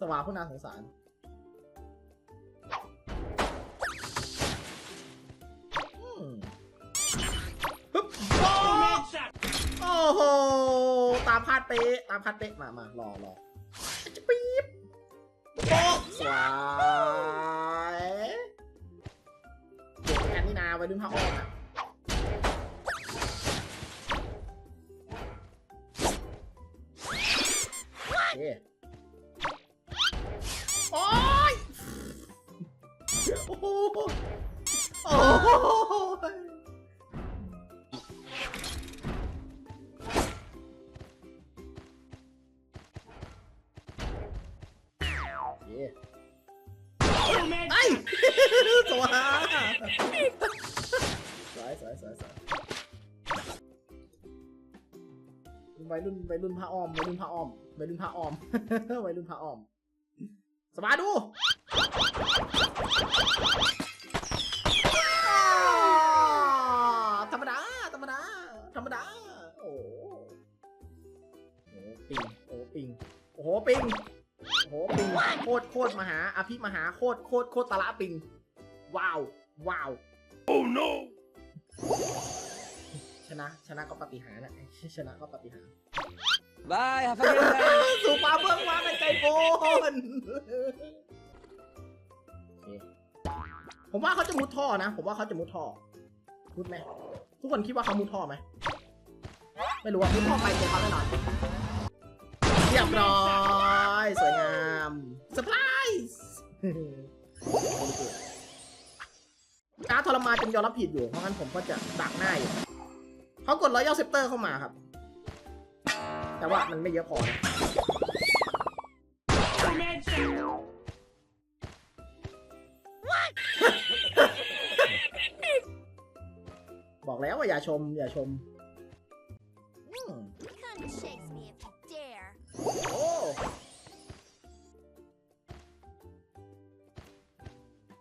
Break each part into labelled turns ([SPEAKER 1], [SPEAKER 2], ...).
[SPEAKER 1] สวาผู้น่าสงสาร ปึ๊บโอ้โห ตามพาดเป๊ะ ตามพาดเป๊ะ มามารอรอจะปี๊บโอ้สวายแอนนี่นาไว้ดึงผ้าออกอะ โอ้โหโอ้โหเย้ไอ้สวยสวยสวยสวยสวยวัรุ่นไปรุ่นผ้าอ้อมไปรุ่นผ้าอ้อมไปรุ่นผ้าอ้อมไปรุ่นผ้าอ้อมสบายดู ธรรมดา ธรรมดา ธรรมดา โอ้โหปิง โอ้ปิง โอ้โหปิง โอ้โหปิง โคตรโคตรมหา อภิมหาโคตรโคตรโคตรตะละปิง ว้าว ว้าว
[SPEAKER 2] โอ้ no
[SPEAKER 1] ชนะ ชนะก็ปฏิหารนะชนะก็ปฏิหาร บา
[SPEAKER 2] ยครับ
[SPEAKER 1] สู่ป่าเพื่องว่าเป็นใจโโฟน ผมว่าเขาจะมุดท่อนะ ผมว่าเขาจะมุดท่อ มุดไหมทุกคนคิดว่าเขามุดท่อไหม ไม่รู้ว่ามุดท่อไปเจอเขาแน่นอนเรียบร้อย สวยงามเซอร์ไพรส์การทรมานจนยอมรับผิดอยู่ เพราะงั้นผมก็จะดักหน้าอยู่เขากดรอยย่อเซปเตอร์เข้ามาครับ แต่ว่ามันไม่เยอะพอ บอกแล้วว่าอย่าชม อย่าชม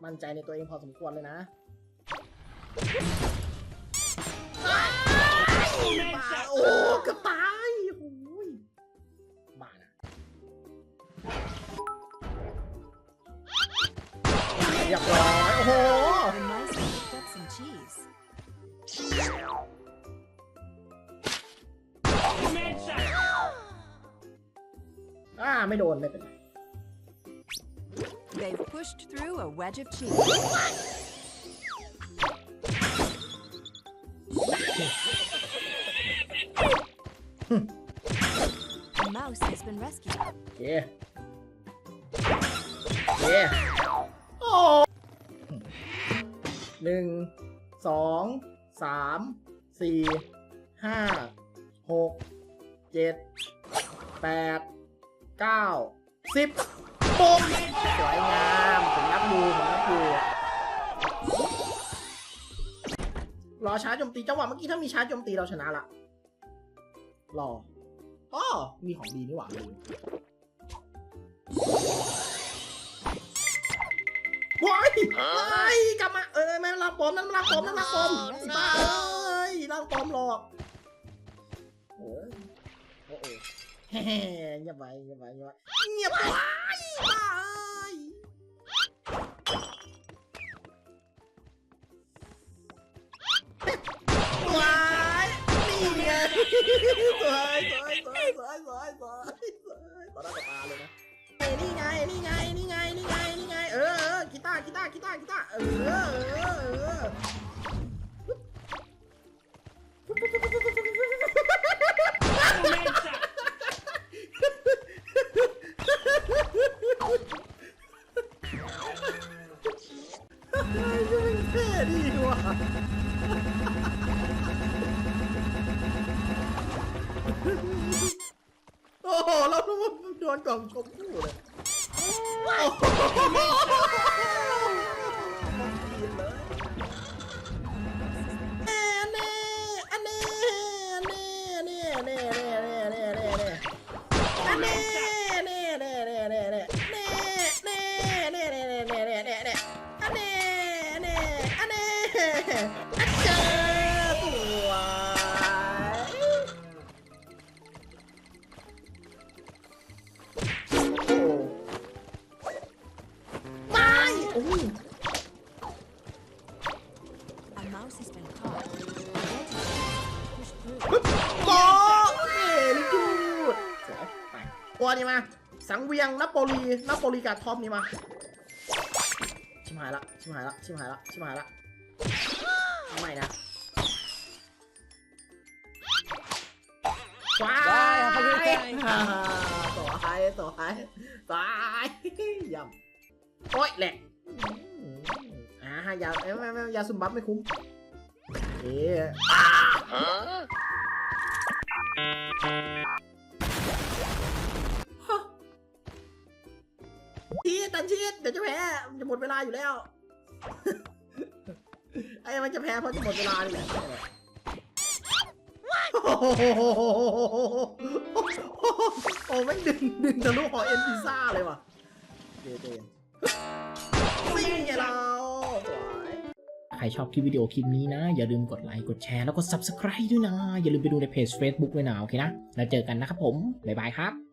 [SPEAKER 1] มั่นใจในตัวเองพอสมควรเลยนะโอ้กระตายโอ้ยบ้านะเรียรอย อ่าไม่โดนไม่เป็นไร
[SPEAKER 3] They've pushed through a wedge of cheese. the mouse has been rescued.
[SPEAKER 1] Yeah. Yeah. โอ้หนึ่งสองสามสี่ห้าหกเจ็ดแปด 9 10ปุ๊บสวยงามผมนับดูผมนับดูรอชาร์จโจมตีจังหวะเมื่อกี้ถ้ามีชาร์จโจมตีเราชนะละรออ๋อมีของดีนี่หว่าลืมว้ายไอ้กลับมาเออแม่รักปอมนั่นรักปอมนั่นรักปอมบ้าเอ้ยรังปอมหลอก เงียบไปเงียบไปเงียบไปเงียบไปวนี่ไงสวยสวยสวยสวยสวยสวยสวยต่อหน้าต่อตาเลยนะเนี่ไงนี่ไงนี่ไงนี่ไงนี่ไงเออเออกีตาร์กีตาร์กีตาร์กีตาร์เออเออ ดีว่ะโอ้โหเราโดนโดนกล่องชมพู่เลยโอ้โหน่แน่อันนี้อันนี้อันนี้นนี้ เจอตัวไปโอ้อลิกูตัวนี้มา สังเวียงนโปลีนโปลีกับท็อปนี่มาชิมหายละชิมหายละชิมหายละชิมหายละ ไม่นะว้า
[SPEAKER 2] Bye, have a good
[SPEAKER 1] ย
[SPEAKER 2] time.
[SPEAKER 1] ฮ่าต่อหายต่อหายตายยำโอ๊ยแหลกอืมอ่ายาเอ้ยไม่ไม่ยาซุมบัฟไม่คุ้มเอ๊ะ
[SPEAKER 2] Huh?
[SPEAKER 1] ชีดตันชีดเดี๋ยวจะแพ้มันจะหมดเวลาอยู่แล้วไอ้มันจะแพ้เพราะจะหมดเวลานี่แหละโอ้โหโอ้แม่งดึงดึงทะลุหอเอ็นพิซซ่าเลยว่ะเดเดนนี่ไงเราสวยใครชอบคลิปวิดีโอคลิปนี้นะ อย่าลืมกดไลค์กดแชร์แล้วก็ Subscribe ด้วยนะ อย่าลืมไปดูในเพจ Facebook ด้วยนะ โอเคนะ แล้วเจอกันนะครับผม บ๊ายบายครับ